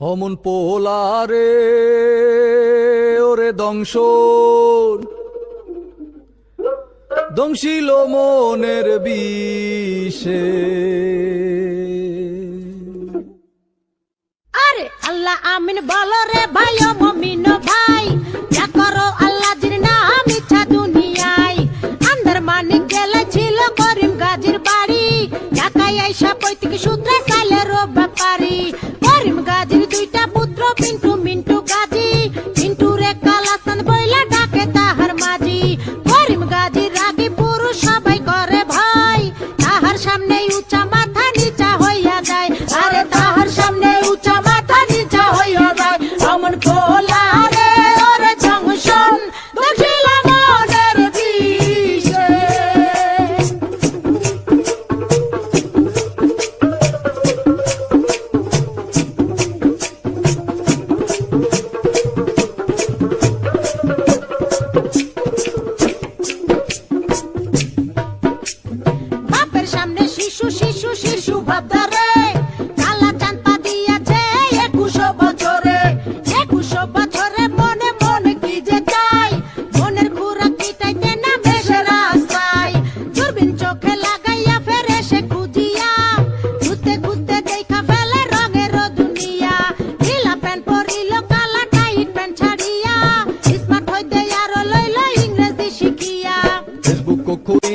অমন পোলারে, ওরে দংশ দংশিল মনের বিষে। আরে আল্লাহ আমিন বলো রে ভাই, ও মমিন ভাই। যা করো আল্লাহ জির নাম ইচ্ছা দুনিয়ায়। আন্দার মানিক গেলে ছিল করিম গাজীর বাড়ি। ঢাকায় আইসা পৈতৃক সূত্রে সাইলের ব্যাপারি গাজীর দুইটা পুত্র, পিন্টু, মিন্টু গাজী। পিন্টু রে কালাসান বইলা ডাকে তাহার মাঝি। করিম গাজীর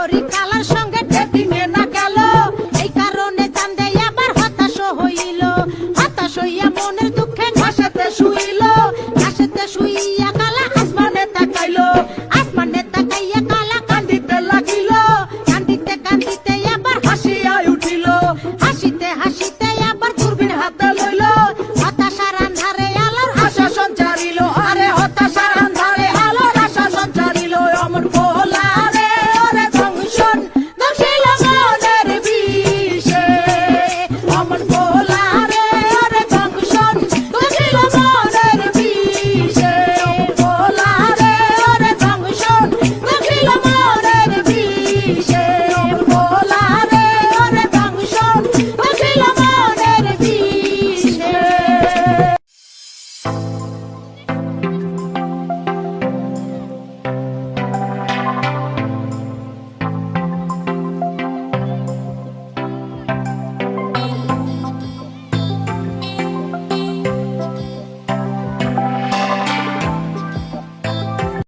হরি Yeah.